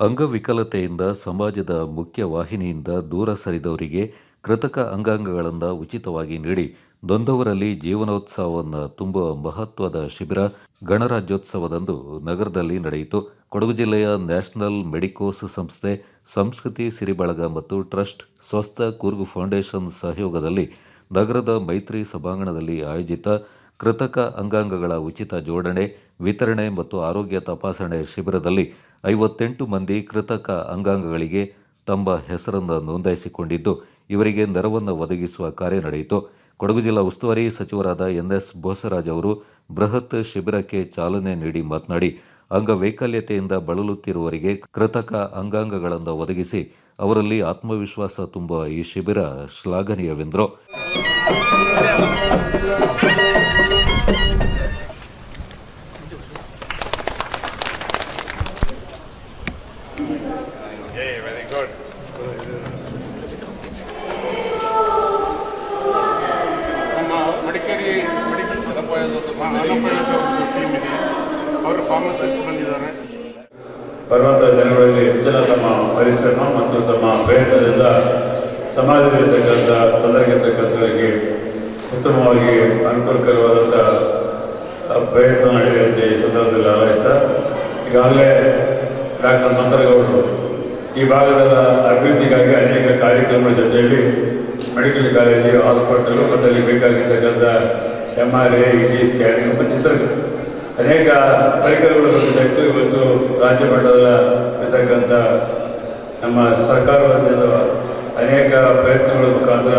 ಅಂಗವಿಕಲತೆಯಿಂದ ಸಮಾಜದ ಮುಖ್ಯ ವಾಹಿನಿಯಿಂದ ದೂರ ಸರಿದವರಿಗೆ ಕೃತಕ ಅಂಗಾಂಗಗಳನ್ನು ಉಚಿತವಾಗಿ ನೀಡಿ ನೊಂದವರಲ್ಲಿ ಜೀವನೋತ್ಸವವನ್ನು ತುಂಬುವ ಮಹತ್ವದ ಶಿಬಿರ ಗಣರಾಜ್ಯೋತ್ಸವದಂದು ನಗರದಲ್ಲಿ ನಡೆಯಿತು. ಕೊಡಗು ಜಿಲ್ಲೆಯ ನ್ಯಾಷನಲ್ ಮೆಡಿಕೋಸ್ ಸಂಸ್ಥೆ, ಸಂಸ್ಕೃತಿ ಸಿರಿಬಳಗ ಮತ್ತು ಟ್ರಸ್ಟ್ ಸ್ವಸ್ಥ ಕೂರ್ಗು ಫೌಂಡೇಶನ್ ಸಹಯೋಗದಲ್ಲಿ ನಗರದ ಮೈತ್ರಿ ಸಭಾಂಗಣದಲ್ಲಿ ಆಯೋಜಿತ ಕೃತಕ ಅಂಗಾಂಗಗಳ ಉಚಿತ ಜೋಡಣೆ ವಿತರಣೆ ಮತ್ತು ಆರೋಗ್ಯ ತಪಾಸಣೆ ಶಿಬಿರದಲ್ಲಿ ಐವತ್ತೆಂಟು ಮಂದಿ ಕೃತಕ ಅಂಗಾಂಗಗಳಿಗೆ ತಮ್ಮ ಹೆಸರನ್ನು ನೋಂದಾಯಿಸಿಕೊಂಡಿದ್ದು, ಇವರಿಗೆ ನೆರವನ್ನು ಒದಗಿಸುವ ಕಾರ್ಯ ನಡೆಯಿತು. ಕೊಡಗು ಜಿಲ್ಲಾ ಉಸ್ತುವಾರಿ ಸಚಿವರಾದ ಎನ್ಎಸ್ ಬೋಸರಾಜ್ ಅವರು ಬೃಹತ್ ಶಿಬಿರಕ್ಕೆ ಚಾಲನೆ ನೀಡಿ ಮಾತನಾಡಿ, ಅಂಗವೈಕಲ್ಯತೆಯಿಂದ ಬಳಲುತ್ತಿರುವವರಿಗೆ ಕೃತಕ ಅಂಗಾಂಗಗಳನ್ನು ಒದಗಿಸಿ ಅವರಲ್ಲಿ ಆತ್ಮವಿಶ್ವಾಸ ತುಂಬುವ ಈ ಶಿಬಿರ ಶ್ಲಾಘನೀಯವೆಂದರು. ತಮ್ಮ ಪರಿಶ್ರಮ ಮತ್ತು ತಮ್ಮ ಪ್ರಯತ್ನದಿಂದ ಸಮಾಜದಲ್ಲಿರ್ತಕ್ಕಂಥ ತೊಂದರೆಗಿರ್ತಕ್ಕಂಥವರಿಗೆ ಉತ್ತಮವಾಗಿ ಅನುಕೂಲಕರವಾದಂಥ ಪ್ರಯತ್ನ ನಡೆಯುವಂತೆ ಈ ಸಂದರ್ಭದಲ್ಲಿ ಆಲಯಿಸ್ತಾ ಈಗಾಗಲೇ ಡಾಕ್ಟರ್ ಮಂತ್ರಗೌಡರು ಈ ಭಾಗದ ಅಭಿವೃದ್ಧಿಗಾಗಿ ಅನೇಕ ಕಾರ್ಯಕ್ರಮಗಳ ಜೊತೆಯಲ್ಲಿ ಮೆಡಿಕಲ್ ಕಾಲೇಜು, ಹಾಸ್ಪಿಟಲು ಮತ್ತು ಅಲ್ಲಿ ಬೇಕಾಗಿರ್ತಕ್ಕಂಥ M R A E T scanning ಮತ್ತು ಇತರ ಅನೇಕ ಪರಿಕರಗಳು ಬಂದಿತ್ತು ಇವತ್ತು ರಾಜ್ಯ ಮಟ್ಟದ ಇರ್ತಕ್ಕಂಥ ನಮ್ಮ ಸರ್ಕಾರದಿಂದ ಅನೇಕ ಪ್ರಯತ್ನಗಳ ಮುಖಾಂತರ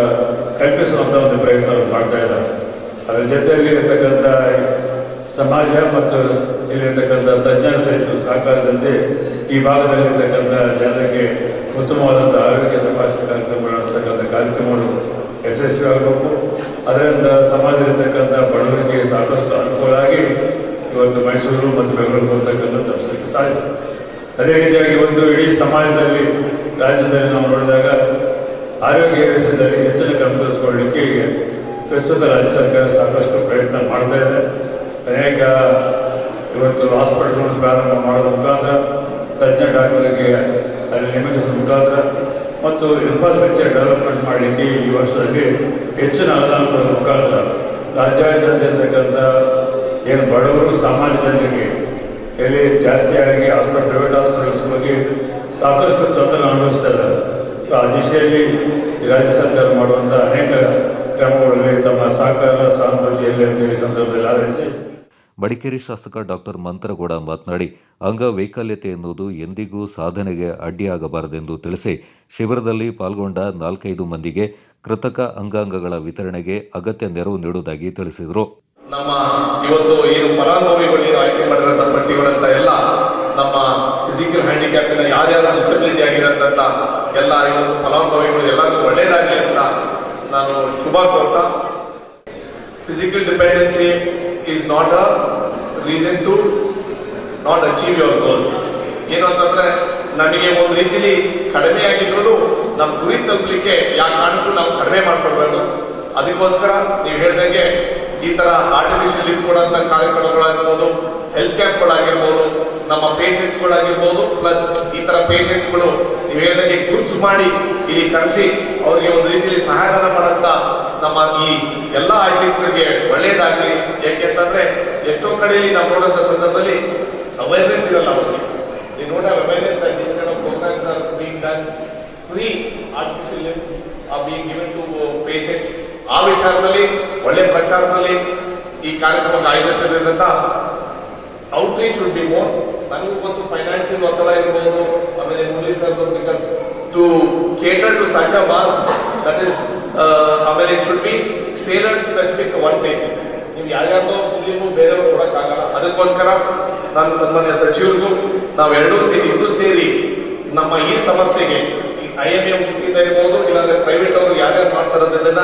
ಕಲ್ಪಿಸುವಂಥ ಒಂದು ಪ್ರಯತ್ನವನ್ನು ಮಾಡ್ತಾ ಇದ್ದಾರೆ. ಅದರ ಜೊತೆಯಲ್ಲಿ ಇರತಕ್ಕಂಥ ಸಮಾಜ ಮತ್ತು ಇಲ್ಲಿರ್ತಕ್ಕಂಥ ತಜ್ಞರ ಸಹಿತ ಸಹಕಾರದಂತೆ ಈ ಭಾಗದಲ್ಲಿರ್ತಕ್ಕಂಥ ಜನರಿಗೆ ಉತ್ತಮವಾದಂಥ ಆರೋಗ್ಯ ತಪಾಸಣೆ ಕಾರ್ಯಕ್ರಮ ನಡೆಸ್ತಕ್ಕಂಥ ಕಾರ್ಯಕ್ರಮಗಳು ಯಶಸ್ವಿಯಾಗಬೇಕು. ಅದರಿಂದ ಸಮಾಜದಲ್ಲಿರ್ತಕ್ಕಂಥ ಬಡವರಿಗೆ ಸಾಕಷ್ಟು ಅನುಕೂಲ ಆಗಿ ಇವತ್ತು ಮೈಸೂರು ಮತ್ತು ಬೆಂಗಳೂರು ಬರ್ತಕ್ಕಂಥ ತಪ್ಪಿಸಲಿಕ್ಕೆ ಸಾಧ್ಯ. ಅದೇ ರೀತಿಯಾಗಿ ಒಂದು ಇಡೀ ಸಮಾಜದಲ್ಲಿ, ರಾಜ್ಯದಲ್ಲಿ ನಾವು ನೋಡಿದಾಗ ಆರೋಗ್ಯ ವಿಷಯದಲ್ಲಿ ಹೆಚ್ಚಿನ ಕ್ರಮ ತೆಗೆದುಕೊಳ್ಳಲಿಕ್ಕೆ ಪ್ರಸ್ತುತ ರಾಜ್ಯ ಸರ್ಕಾರ ಸಾಕಷ್ಟು ಪ್ರಯತ್ನ ಮಾಡ್ತಾ ಇದೆ. ಅನೇಕ ಇವತ್ತು ಹಾಸ್ಪಿಟಲ್ಗಳನ್ನು ಪ್ರಾರಂಭ ಮಾಡೋದ್ರ ಮುಖಾಂತರ, ತಜ್ಞ ಡಾಕ್ಟರ್ಗೆ ಅಲ್ಲಿ ನೇಮಿಸಿದ ಮುಖಾಂತರ, ಮತ್ತು ಇನ್ಫ್ರಾಸ್ಟ್ರಕ್ಚರ್ ಡೆವಲಪ್ಮೆಂಟ್ ಮಾಡಲಿಕ್ಕೆ ಈ ವರ್ಷದಲ್ಲಿ ಹೆಚ್ಚಿನ ಅನುದಾನ ಕೊಡೋದ್ರ ಮುಖಾಂತರ ರಾಜ್ಯಾದ್ಯಂತ ಇರ್ತಕ್ಕಂಥ ಏನು ಬಡವರು ಸಾಮಾನ್ಯ ಜನರಿಗೆ, ಎಲ್ಲಿ ಜಾಸ್ತಿಯಾಗಿ ಹಾಸ್ಪಿಟಲ್ ಪ್ರೈವೇಟ್ ಹಾಸ್ಪಿಟಲ್ಸ್ ಬಗ್ಗೆ ಸಾಕಷ್ಟು ತೊಂದರೆ ಅನುಭವಿಸ್ತಾ ಇದ್ದಾರೆ. ಆ ದಿಶೆಯಲ್ಲಿ ರಾಜ್ಯ ಸರ್ಕಾರ ಮಾಡುವಂಥ ಅನೇಕ ಕ್ರಮಗಳಲ್ಲಿ ತಮ್ಮ ಸಹಕಾರ ಸಾಮರ್ಥ್ಯ ಈ ಸಂದರ್ಭದಲ್ಲಿ ಆಧರಿಸಿ. ಮಡಿಕೇರಿ ಶಾಸಕ ಡಾಕ್ಟರ್ ಮಂತ್ರಗೌಡ ಮಾತನಾಡಿ, ಅಂಗವೈಕಲ್ಯತೆ ಎನ್ನುವುದು ಎಂದಿಗೂ ಸಾಧನೆಗೆ ಅಡ್ಡಿಯಾಗಬಾರದೆಂದು ತಿಳಿಸಿ ಶಿಬಿರದಲ್ಲಿ ಪಾಲ್ಗೊಂಡ ನಾಲ್ಕೈದು ಮಂದಿಗೆ ಕೃತಕ ಅಂಗಾಂಗಗಳ ವಿತರಣೆಗೆ ಅಗತ್ಯ ನೆರವು ನೀಡುವುದಾಗಿ ತಿಳಿಸಿದರು. ನಮ್ಮ ಇವತ್ತು ಏನು ಫಲಾನುಭವಿಗಳು ಏನು ಆಯ್ಕೆ ಮಾಡಿರೋಂಥ ಪಟ್ಟಿಗಳಂತ ಎಲ್ಲ ನಮ್ಮ ಫಿಸಿಕಲ್ ಹ್ಯಾಂಡಿಕ್ಯಾಪಿನ ಯಾರ್ಯಾರು ಡಿಸಬಿಲಿಟಿ ಆಗಿರೋಂಥ ಎಲ್ಲ ಇವತ್ತು ಫಲಾನುಭವಿಗಳು ಎಲ್ಲರಿಗೂ ಒಳ್ಳೆಯದಾಗಿ ಅಂತ ನಾನು ಶುಭ ಕೋರ್ತಾ. Physical dependency is not a reason to not achieve your goals ಏನು ಅಂತಂದ್ರೆ, ನಮಗೆ ಒಂದು ರೀತಿಲಿ ಕಡಿಮೆ ಆಗಿದ್ರು ನಮ್ಮ ಗುರಿ ತಲುಪಲಿಕ್ಕೆ ಯಾವ ಕಾರಣಕ್ಕೂ ನಾವು ಕಡಿಮೆ ಮಾಡ್ಕೊಳ್ಬಾರ್ದು. ಅದಕ್ಕೋಸ್ಕರ ನೀವು ಹೇಳ್ದಂಗೆ ಈ ತರ ಆರ್ಟಿಫಿಷಿಯಲ್ ಲಿಫ್ಟ್ ಕೊಡುವಂತ ಕಾರ್ಯಕ್ರಮಗಳಾಗಿರ್ಬೋದು ಹೆಲ್ತ್ ಕ್ಯಾಂಪ್ಗಳಾಗಿರ್ಬೋದು ನಮ್ಮ ಪೇಷಂಟ್ಸ್ಗಳಾಗಿರ್ಬೋದು ಪ್ಲಸ್ ಈ ತರ ಪೇಷಂಟ್ಸ್ಗಳು ನೀವು ಹೇಳ್ದಂಗೆ ಗುರುತು ಮಾಡಿ ಇಲ್ಲಿ ಕರೆಸಿ ಅವರಿಗೆ ಒಂದು ರೀತಿಯಲ್ಲಿ ಸಹಾಯಧನ ಮಾಡಂತ ನಮ್ಮ ಈ ಎಲ್ಲ ಆಯ್ಕೆಗಳಿಗೆ ಒಳ್ಳೆಯದಾಗಲಿ ಯಾಕೆಂತಂದ್ರೆ ಎಷ್ಟೋ ಕಡೆಯಲ್ಲಿ ನಾವು ನೋಡೋಂಥ ಸಂದರ್ಭದಲ್ಲಿ ಅವೇರ್ನೆಸ್ ಇರಲ್ಲ ಅವರಿಗೆ They ನೋಡಿ have awareness that these kind of programs are being done. Free. ಆ ವಿಚಾರದಲ್ಲಿ, ಒಳ್ಳೆ ಪ್ರಚಾರದಲ್ಲಿ ಈ ಕಾರ್ಯಕ್ರಮ ಆಯೋಜಿಸಿದ್ರಿಂದ ಔಟ್ರೀಚ್ ಶುಡ್ ಬಿ ಮೋರ್ ನನಗೂ ಗೊತ್ತು ಫೈನಾನ್ಷಿಯಲ್ ಒತ್ತಡ ಇರ್ಬೋದು, ಆಮೇಲೆ police because to cater to such mass that is ಆಮೇಲೆ it should be tailor specific one patient ನೀವು ಯಾರ್ಯಾರ್ದೋ ನೀವು ಬೇರೆಯವ್ರು ಕೊಡೋಕ್ಕಾಗಲ್ಲ. ಅದಕ್ಕೋಸ್ಕರ ನಾನು ಸನ್ಮಾನ್ಯ ಸಚಿವರಿಗೂ ನಾವೆರಡೂ ಸೇರಿ ಇಬ್ಬರು ಸೇರಿ ನಮ್ಮ ಈ ಸಂಸ್ಥೆಗೆ ಐ ಎಂ ಎ ಇರ್ಬೋದು ಇಲ್ಲಾಂದ್ರೆ ಪ್ರೈವೇಟ್ ಅವರು ಯಾರ್ಯಾರು ಮಾಡ್ತಾರದ್ರಿಂದ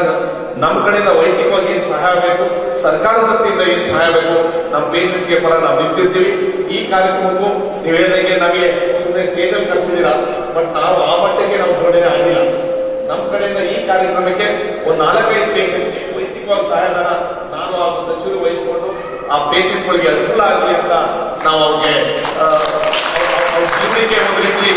ನಮ್ಮ ಕಡೆಯಿಂದ ವೈಯಕ್ತಿಕವಾಗಿ ಏನು ಸಹಾಯ ಬೇಕು, ಸರ್ಕಾರದ ವತಿಯಿಂದ ಏನು ಸಹಾಯ ಬೇಕು, ನಮ್ಮ ಪೇಷಂಟ್ಸ್ಗೆ ಫಲ ನಾವು ನಿಂತಿರ್ತೀವಿ. ಈ ಕಾರ್ಯಕ್ರಮಕ್ಕೂ ನೀವು ಹೇಳಿದಂಗೆ ನಮಗೆ ಸುಮ್ಮನೆ ಸ್ಟೇಜಲ್ಲಿ ಕರ್ಸಿದ್ದೀರಾ ಬಟ್ ನಾವು ಆ ಮಟ್ಟಕ್ಕೆ ನಾವು ಜೋಡಣೆ ಆಗಿಲ್ಲ. ನಮ್ಮ ಕಡೆಯಿಂದ ಈ ಕಾರ್ಯಕ್ರಮಕ್ಕೆ ಒಂದು ನಾಲ್ಕೈದು ಪೇಷಂಟ್ಗೆ ವೈಯಕ್ತಿಕವಾಗಿ ಸಹಾಯಧನ ನಾನು ಹಾಗೂ ಸಚಿವರು ವಹಿಸಿಕೊಂಡು ಆ ಪೇಷಂಟ್ಗಳಿಗೆ ಅನುಕೂಲ ಆಗಲಿ ಅಂತ ನಾವು ಅವ್ರಿಗೆ ಆ, ಅವ್ರ ಜೀವನಕ್ಕೆ ಒಂದು ರೀತಿ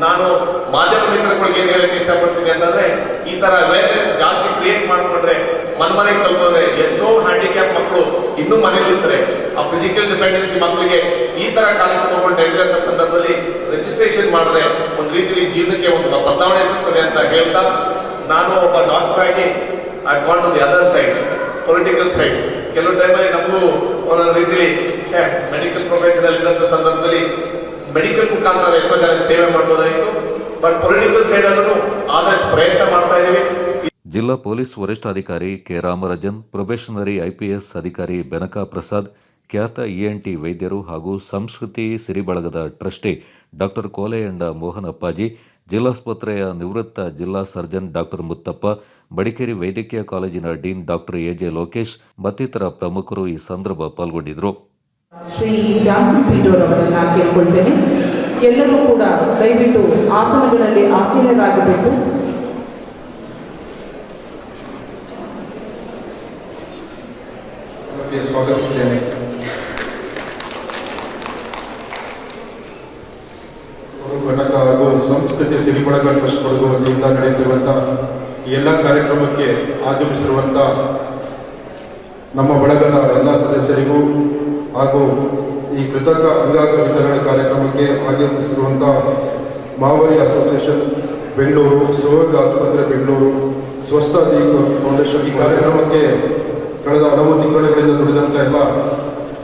ನಾನು ಮಾಧ್ಯಮ ಮಿತ್ರಗಳಿಗೆ ಏನ್ ಹೇಳಕ್ಕೆ ಇಷ್ಟಪಡ್ತೀನಿ ಅಂತಂದ್ರೆ ಈ ತರ ಅವೇರ್ನೆಸ್ ಜಾಸ್ತಿ ಕ್ರಿಯೇಟ್ ಮಾಡ್ಕೊಂಡ್ರೆ ಮನ್ ಮನೆಗೆ ತಲುಪಿದ್ರೆ ಎಷ್ಟೋ ಹ್ಯಾಂಡಿಕ್ಯಾಪ್ ಮಕ್ಕಳು ಇನ್ನೂ ಮನೇಲಿ ಇದ್ರೆ ಆ ಫಿಸಿಕಲ್ ಡಿಪೆಂಡೆನ್ಸಿ ಮಕ್ಕಳಿಗೆ ಈ ತರ ಕಾರ್ಯಕ್ರಮಗಳು ನಡೆದಂತ ಸಂದರ್ಭದಲ್ಲಿ ರಿಜಿಸ್ಟ್ರೇಷನ್ ಮಾಡಿದ್ರೆ ಒಂದು ರೀತಿಯಲ್ಲಿ ಜೀವನಕ್ಕೆ ಒಂದು ಬದಲಾವಣೆ ಸಿಗ್ತದೆ ಅಂತ ಹೇಳ್ತಾ ನಾನು ಒಬ್ಬ ಡಾಕ್ಟರ್ ಆಗಿ I want to the other side political side ಕೆಲವು ಟೈಮಲ್ಲಿ ನಮಗೂ ಒಂದೊಂದು ರೀತಿಲಿ ಮೆಡಿಕಲ್ ಪ್ರೊಫೆಷನಲ್ ಇದ್ದಂಥ ಸಂದರ್ಭದಲ್ಲಿ ಮೆಡಿಕಲ್ ಮುಖಾಂತರ ಎಷ್ಟೋ ಜನಕ್ಕೆ ಸೇವೆ ಮಾಡ್ಬೋದಾಗಿತ್ತು. ಬಟ್ ಪೊಲಿಟಿಕಲ್ ಸೈಡ್ ಅಲ್ಲೂ ಆದಷ್ಟು ಪ್ರಯತ್ನ ಮಾಡ್ತಾ ಇದೀವಿ ಜಿಲ್ಲಾ ಪೊಲೀಸ್ ವರಿಷ್ಠಾಧಿಕಾರಿ ಕೆ. ರಾಮರಾಜನ್, ಪ್ರೊಬೇಷನರಿ ಐಪಿಎಸ್ ಅಧಿಕಾರಿ ಬೆನಕಾ ಪ್ರಸಾದ್, ಖ್ಯಾತ ಇಎನ್ಟಿ ವೈದ್ಯರು ಹಾಗೂ ಸಂಸ್ಕೃತಿ ಸಿರಿಬಳಗದ ಟ್ರಸ್ಟಿ ಡಾಕ್ಟರ್ ಕೋಲೆಯಂಡ ಮೋಹನ್ ಅಪ್ಪಾಜಿ ಜಿಲ್ಲಾಸ್ಪತ್ರೆಯ ನಿವೃತ್ತ ಜಿಲ್ಲಾ ಸರ್ಜನ್ ಡಾಕ್ಟರ್ ಮುತ್ತಪ್ಪ ಬಡಿಕೇರಿ ವೈದ್ಯಕೀಯ ಕಾಲೇಜಿನ ಡೀನ್ ಡಾಕ್ಟರ್ ಎಜೆ ಲೋಕೇಶ್ ಮತ್ತಿತರ ಪ್ರಮುಖರು ಈ ಸಂದರ್ಭ ಪಾಲ್ಗೊಂಡಿದ್ದರು. ಎಲ್ಲರೂ ಕೂಡ ದಯವಿಟ್ಟು ಆಸನಗಳಲ್ಲಿ ಆಸೀನರಾಗಬೇಕು. ಸ್ವಾಗತಿಸುತ್ತೇನೆ ಅವರು ಘಟಕ ಹಾಗೂ ಸಂಸ್ಕೃತಿ ಸಿರಿಬಳಗ ಟ್ರಸ್ಟ್ ಕೊಡಗು ವತಿಯಿಂದ ನಡೆಯುತ್ತಿರುವಂತಹ ಎಲ್ಲ ಕಾರ್ಯಕ್ರಮಕ್ಕೆ ಆಗಮಿಸಿರುವಂಥ ನಮ್ಮ ಬಳಗದ ಎಲ್ಲ ಸದಸ್ಯರಿಗೂ ಹಾಗೂ ಈ ಕೃತಕ ಅಂಗಾಂಗ ವಿತರಣೆ ಕಾರ್ಯಕ್ರಮಕ್ಕೆ ಆಗಮಿಸಿರುವಂಥ ಮಾವರಿ ಅಸೋಸಿಯೇಷನ್ ಬೆಂಗಳೂರು ಸುವರ್ಗ ಆಸ್ಪತ್ರೆ ಬೆಂಗಳೂರು ಸ್ವಸ್ಥಾದಿ ಫೌಂಡೇಶನ್ ಈ ಕಾರ್ಯಕ್ರಮಕ್ಕೆ ಕಳೆದ ಹಲವು ತಿಂಗಳುಗಳಿಂದ ದುಡಿದಂಥ ಎಲ್ಲ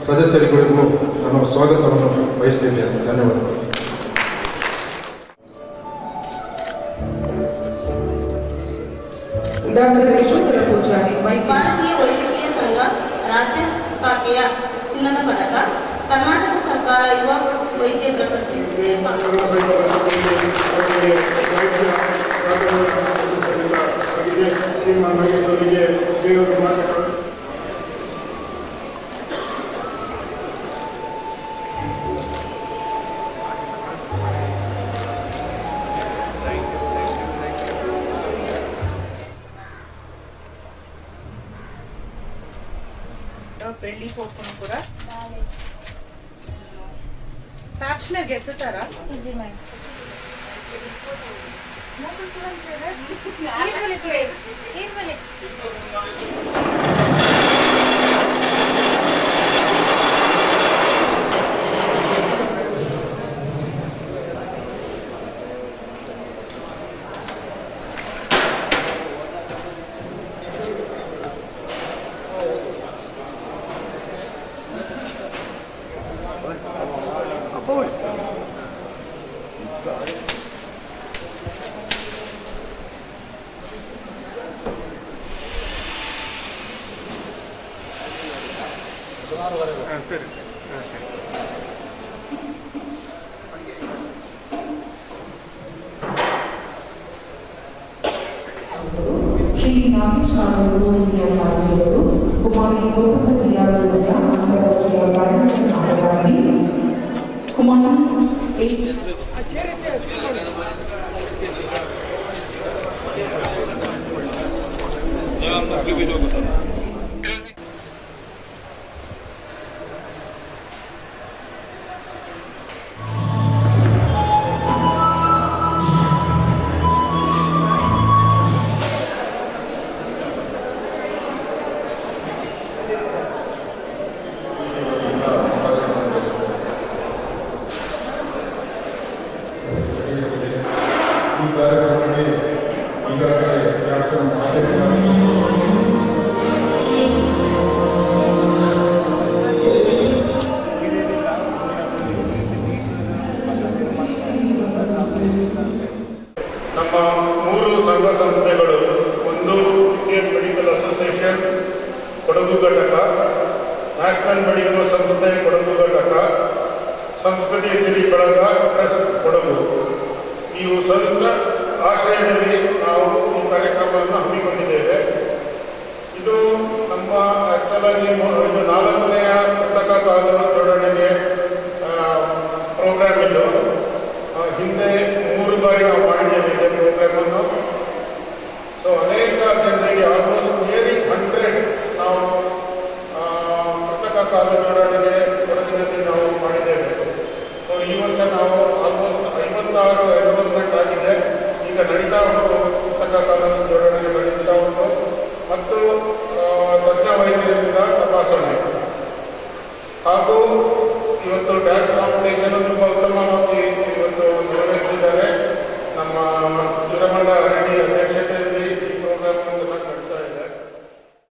ಸದಸ್ಯರುಗಳಿಗೂ ನಾನು ಸ್ವಾಗತವನ್ನು ಬಯಸ್ತೇನೆ ಧನ್ಯವಾದಗಳು ಡಾಕ್ಟರ್ ಭಾರತೀಯ ವೈದ್ಯಕೀಯ ಸಂಘ ರಾಜ್ಯ ಶಾಖೆಯ ಚಿನ್ನದ ಪದಕ ಕರ್ನಾಟಕ ಸರ್ಕಾರ ಯುವ ವೈದ್ಯ ಪ್ರಶಸ್ತಿ ప్యాప్స్నర్ గెలుతారా జీ మ్యామ్ ఈర్వలే ఈర్వలే ಆರೂವರೆಗೆ ಹಾಂ ಸರಿ ಸರಿ ಹಾಂ ಸರಿ ನ್ಯಾಷನಲ್ ಮೆಡಿಕಲ್ ಸಂಸ್ಥೆ ಕೊಡಗು ಘಟಕ ಸಂಸ್ಕೃತಿ ಸಿರಿ ಬಳಗ ಟ್ರಸ್ಟ್ ಕೊಡಗು. ಇವು ಸಂಯುಕ್ತ ಆಶ್ರಯದಲ್ಲಿ ನಾವು ಈ ಕಾರ್ಯಕ್ರಮವನ್ನು ಹಮ್ಮಿಕೊಂಡಿದ್ದೇವೆ. ಇದು ನಮ್ಮ ಆಕ್ಚುಲಾಗಿ ಇದು ನಾಲ್ಕನೆಯ ಪುಸ್ತಕ ಕಾನೂನು ಜೋಡಣೆಗೆ ಪ್ರೋಗ್ರಾಮ್ ಇದು. ಹಿಂದೆ ಮೂರು ಬಾರಿ ನಾವು ಮಾಡಿದ್ದೇವೆ ಇದೇ ಪ್ರೋಗ್ರಾಮನ್ನು ಸೊ ಅನೇಕ ತಾಲೂಕುಗಳಲ್ಲಿ ಕೊಡಗಿನಲ್ಲಿ ನಾವು ಮಾಡಿದ್ದೇವೆ. ಸೊ ಈ ವರ್ಷ ನಾವು ಆಲ್ಮೋಸ್ಟ್ ಐವತ್ತಾರು ಎನ್ರೋಲ್ಮೆಂಟ್ ಆಗಿದೆ. ಈಗ ನಡೀತಾ ಹೋಗುವ ಪುಸ್ತಕ ಕಾಲದ ಜೋಡಣೆ